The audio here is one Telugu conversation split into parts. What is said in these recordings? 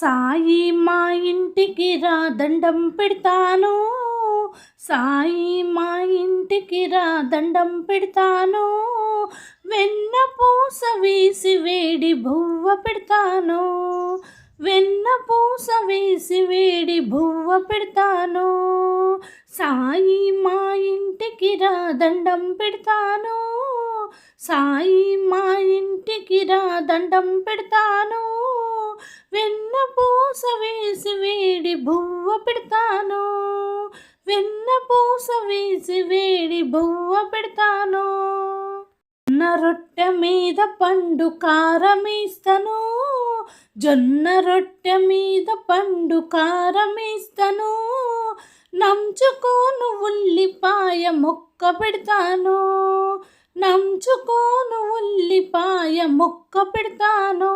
సాయి మా ఇంటికి రా దండం పెడతాను. సాయి మా ఇంటికి రా దండం పెడతాను. వెన్న పూస వేసి వేడి బువ్వ పెడతాను. వెన్న పూస వేసి వేడి బువ్వ పెడతాను. సాయి మా ఇంటికి రా దండం పెడతాను. సాయి మా ఇంటికి రా దండం పెడతాను. వెన్న పూస వేసి వేడి బువ్వ పెడతాను. వెన్న పూస వేసి వేడి బువ్వ పెడతాను. జొన్న రొట్టె మీద పండు కారమేస్తను జొన్న రొట్టె మీద పండు కారమేస్తను నంచుకోను ఉల్లిపాయ ముక్క పెడతాను. నంచుకోను ఉల్లిపాయ ముక్క పెడతాను.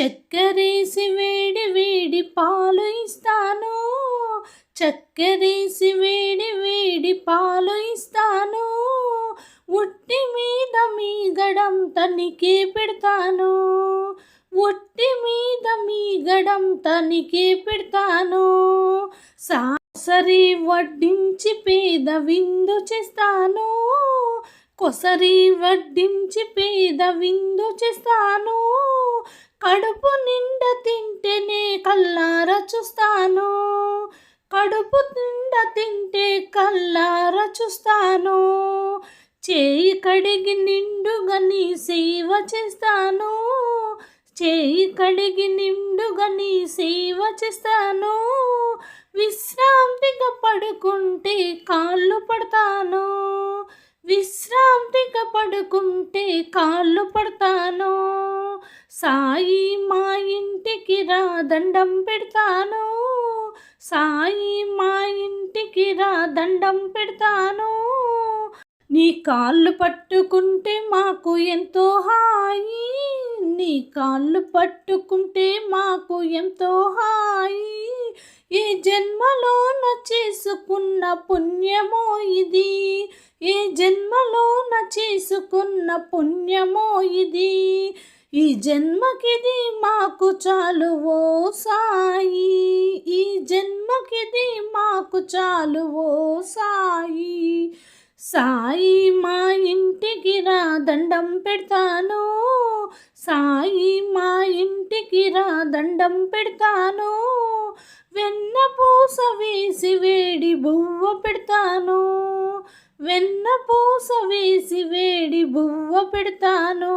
చక్కెరేసి వేడి వేడి పాలు ఇస్తాను. చక్కెరేసి వేడి వేడి పాలు ఇస్తాను. ఉట్టి మీద మీగడం తనికే పెడతాను. ఒట్టి మీద మీగడం తనికే పెడతాను. సాసరి వడ్డించి పేద విందు చేస్తాను. కొసరి వడ్డించి పేద విందు చేస్తాను. కడుపు నిండా తింటేనే కల్లార చూస్తాను. కడుపు నిండా తింటే కల్లార చూస్తాను. చేయి కడిగి నిండుగా నీ సేవ చేస్తాను. చేయి కడిగి నిండుగా నీ సేవ చేస్తాను. విశ్రాంతిగా పడుకుంటే కాళ్ళు పడతాను. విశ్రాంతిగా పడుకుంటే కాళ్ళు పడతాను. సాయి మా ఇంటికి రా దండం పెడతాను. సాయి మా ఇంటికి రా దండం పెడతాను. నీ కాళ్ళు పట్టుకుంటే మాకు ఎంతో హాయి. నీ కాళ్ళు పట్టుకుంటే మాకు ఎంతో హాయి. ఏ జన్మలోన చేసుకున్న పుణ్యమో ఇది. ఏ జన్మలోన చేసుకున్న పుణ్యమో ఇది. ఈ జన్మకిది మాకు చాలు ఓ సాయి. ఈ జన్మకిది మాకు చాలు ఓ సాయి. సాయి మా ఇంటికి రా దండం పెడతాను. సాయి మా ఇంటికి రా దండం పెడతాను. వెన్న పూస వేసి వేడి బువ్వ పెడతాను. వెన్న పూస వేసి వేడి బువ్వ పెడతాను.